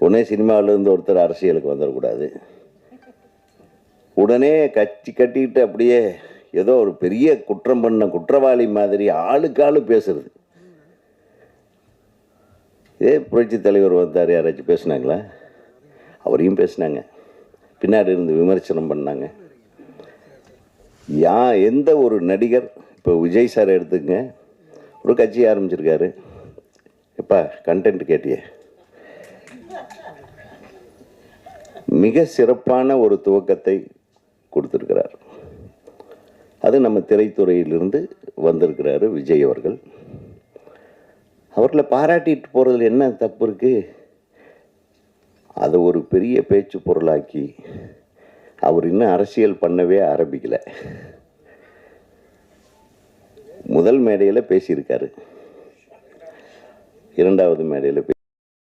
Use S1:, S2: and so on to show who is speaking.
S1: உடனே சினிமாவிலேருந்து ஒருத்தர் அரசியலுக்கு வந்துடக்கூடாது. உடனே கட்சி கட்டிக்கிட்டு அப்படியே ஏதோ ஒரு பெரிய குற்றம் பண்ண குற்றவாளி மாதிரி ஆளுக்கு ஆளு பேசுறது. இதே புரட்சி தலைவர் வந்தார் யாராச்சும் பேசுனாங்களா? அவரையும் பேசுனாங்க. பின்னாடி இருந்து விமர்சனம் பண்ணாங்க. யா எந்த ஒரு நடிகர் இப்போ விஜய் சார் எடுத்துக்கங்க ஒரு கட்சி ஆரம்பிச்சிருக்காரு. எப்பா கண்டென்ட் கேட்டியே. மிக சிறப்பான ஒரு துவக்கத்தை கொடுத்துருக்கிறார். அது நம்ம திரைத்துறையிலிருந்து வந்திருக்கிறாரு விஜய் அவர்கள். அவர்களை பாராட்டிட்டு போகிறதுல என்ன தப்பு இருக்கு? அதை ஒரு பெரிய பேச்சு பொருளாக்கி அவர் இன்னும் அரசியல் பண்ணவே ஆரம்பிக்கல. முதல் மேடையில் பேசியிருக்காரு. இரண்டாவது மேடையில்